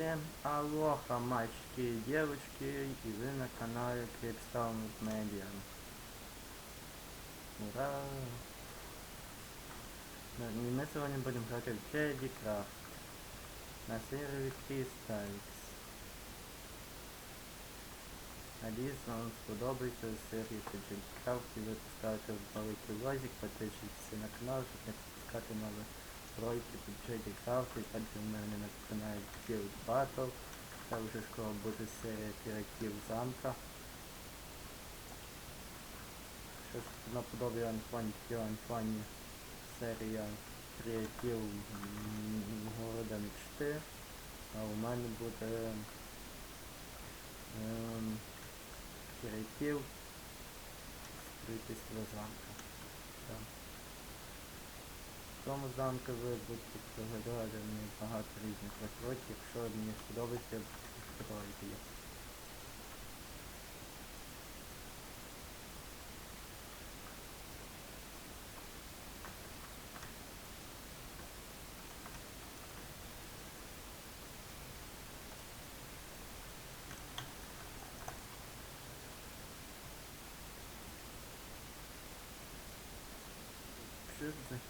Всем алоха, мальчики и девочки, и вы на канале Крипстаун Media. Ура! И мы сегодня будем играть в Джеди Крафт на сервере Freestyles. Надіюсь, вам сподобається серія Джеді Крафт і ви поставите лайк, підпишіться на канал, щоб не пропускати нові ролики по Джеді Крафт, і в мене на каналі Guild Battle. Це вже скоро буде серія піратів замка. Щось наподобі Антоні Антоні серія піратів города мечти. А у мене буде ем, піратів строїтельство замка. Так. В цьому замку ви будете проглядати багато різних розстройків, якщо мені сподобається, їх.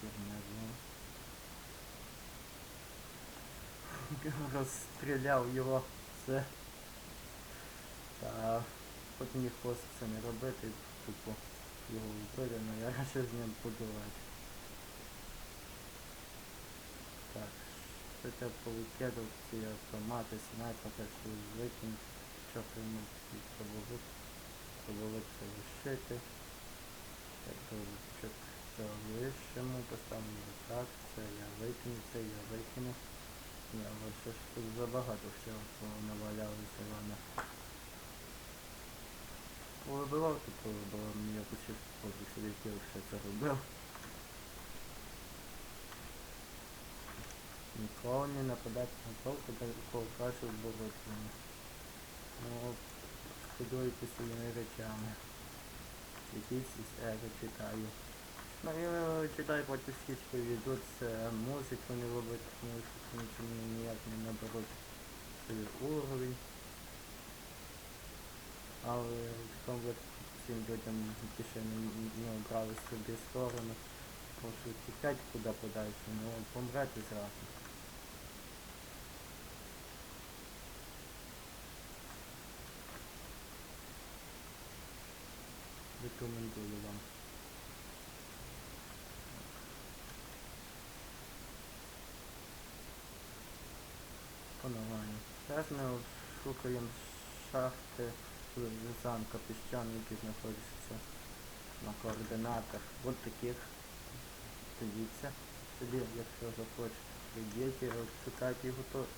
За херня, ну? Розстріляв його все. Та потім міг просто це не робити, тупо його вбили, але я ще з ним подавати. Так, що це повикидав ці автомати, снайпер, так що викинуть, що приймуть ці пробовик, пробовик це лишити. Так, довбичок залишимо, поставимо так, це я викину, це я викину. Я от ж тут забагато всього навалялося вона. Повибивав, то повибивав, ще пофіг собі хотів, що це робив. Ніколи не нападати на того, коли кого краще вбивати. Ну, шкодуйте своїми речами. Якісь естери читаю. Ну я читаю потім скільки ведуть музику, вони роблять музику, нічого ніяк не наберуть свій уровень. Але в тому цим людям які ще не, не обрали собі сторону, можуть тікати куди подальше, ну помрати зразу. Рекомендую вам. Зараз ми шукаємо замка піщаний, які знаходяться на координатах. От таких. Дивіться. Собі, якщо захочете, прийдіть і шукайте його теж.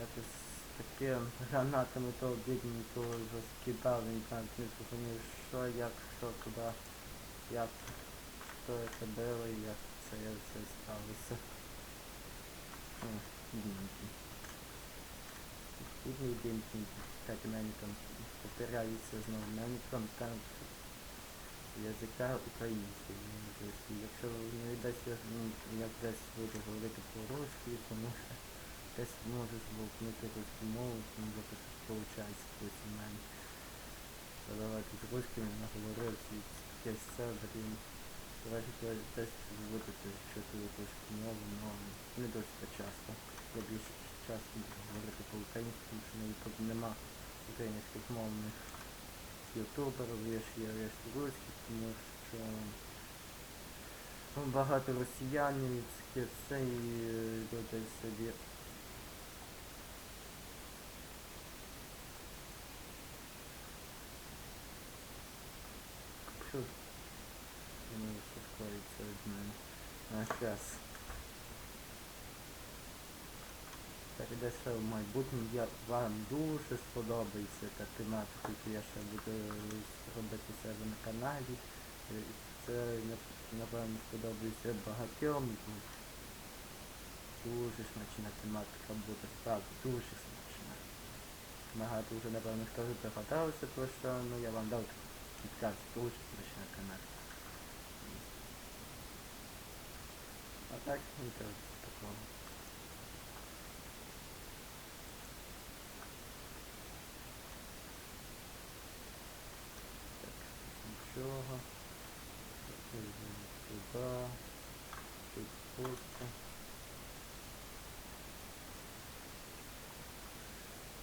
Якось таке гранатами того бідненького розкидав, він навіть не зрозумів, що, як, що, куди, як, хто це було і як це все сталося. Бідний бідненький. Кстати, мене там попирається знову. Мене там язика український. Якщо не дасть я, ну, я десь буду говорити по-русски, тому що десь можу зволкнути русську мову, тому якось виходить колись у мене. Та давайте з русским наговорив і таке все, блін. Давайте десь звикати чути русську мову, але не досить часто. Я більше часто говорити по-українськи, тому що YouTube нема українських мовних ютуберів, є ж є русських, тому що ну, багато росіянів, і таке все, і е, люди собі Що ж? Не шукається від мене. А зараз. Так, де ще в майбутньому я вам дуже сподобається та тематика, яку я ще буду робити себе на каналі. Це напевно сподобається багатьом. Дуже смачна тематика буде, справді, дуже смачна. Багато вже напевно скажу, догадалися про що, ну я вам дав підказ, дуже смачна тематика. А так ну, не треба такого. Так, нічого. Сюди. Тут пусто.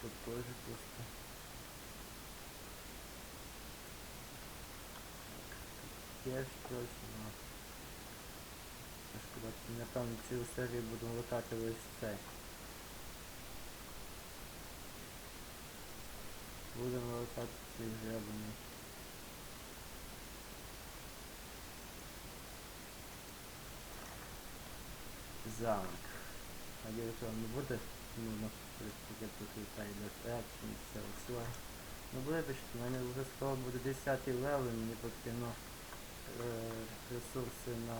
Тут тоже пусто. Так, тут теж щось у нас шкода, напевно, цілу серію буду летати лише цей. Будемо летати цей гребаний. Замок. Надіюсь, вам не буде нудно, коли я тут літаю без екшн, все все. Ну вибачте, у мене вже скоро буде 10 левел, мені потрібно е, ресурси на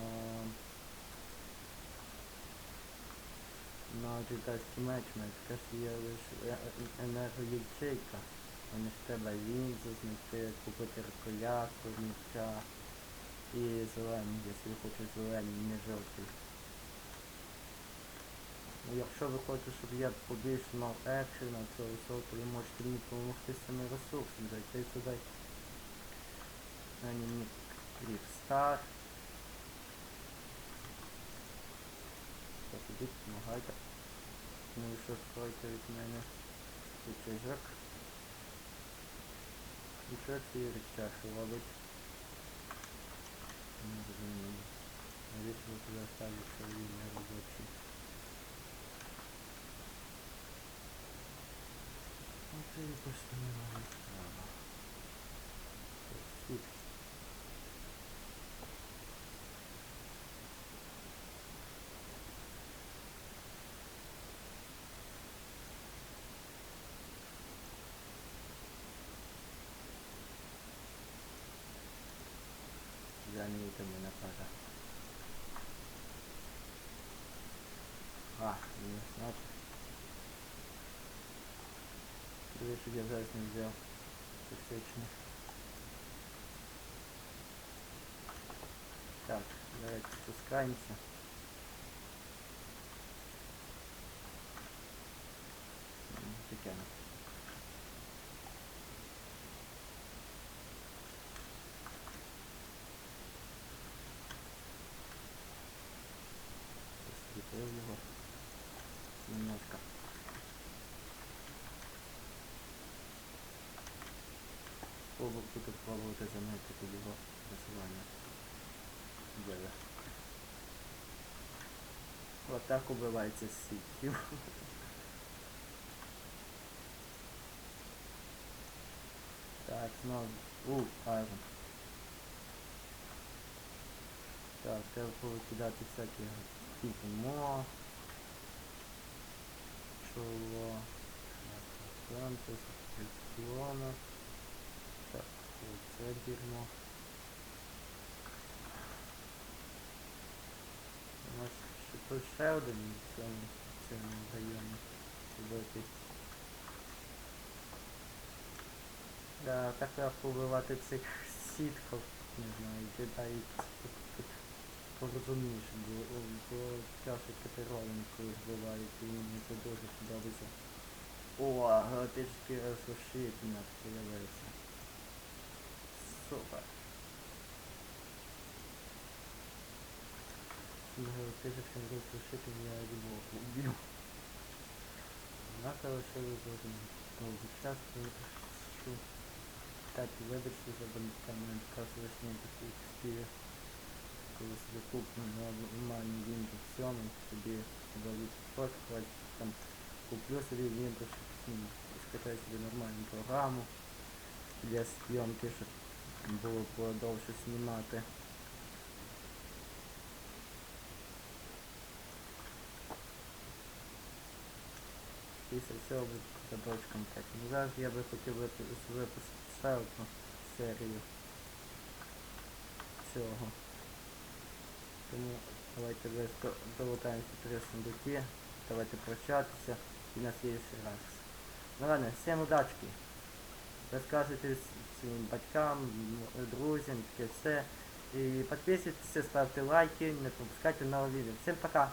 на китайський меч, мене така ж є лише е- е- енергоячейка. Мені ж треба лінзу знайти, купити рукоятку, меча і зелений, якщо я хочу зелений, не жовтий. Ну, якщо ви хочете, щоб я побільше мав екшена то ви можете мені допомогти цими ресурсами. Зайти сюди. Анімі Кріп Стар. Так, ідіть, допомагайте. Ну і що скройте від мене рычажок. І що цей рычаг робить? Не розумію. Навіщо ви туди ставите, що він не робочий? Це якось не має справа. Тут Заміть мене пара. А, не значит. Видишь, я зараз не взял. Токсичный. Так, давайте спускаемся. М, Таке. ну. Скріпив його. Немножко. Пробу- Буду пробувати заметити його просування. Буде. Отак убивається сітью. Так, знову. У, айрон. Так, треба повикидати всякі типу мо. Чоло. Францис, Фрикціона. Це дерьмо. У нас ще тут ще один в цьому, в цьому. Да, так треба побивати цих сітків, не знаю, джедаї порозумніше, бо, бо часи катеровані, коли вбивають, і мені це дуже подобається. О, галактичний розрушит у нас появився. Супер. Галактичний розрушит я его убил. Однако лишили згодом довгий час, коли що так собі Windows 7, там куплю собі Windows, ну, скачаю собі нормальну програму для зйомки, щоб було подовше знімати. Після цього буде каточком так. Ну зараз я би хотів випу- випустити ще одну серію цього. Тому давайте ви долутаємося три сундуки, давайте прощатися і на слідчий раз. Ну ладно, всім удачки. Розказуйте своїм батькам, друзям, таке все. І підписуйтесь, ставте лайки, не пропускайте нові відео. Всім пока!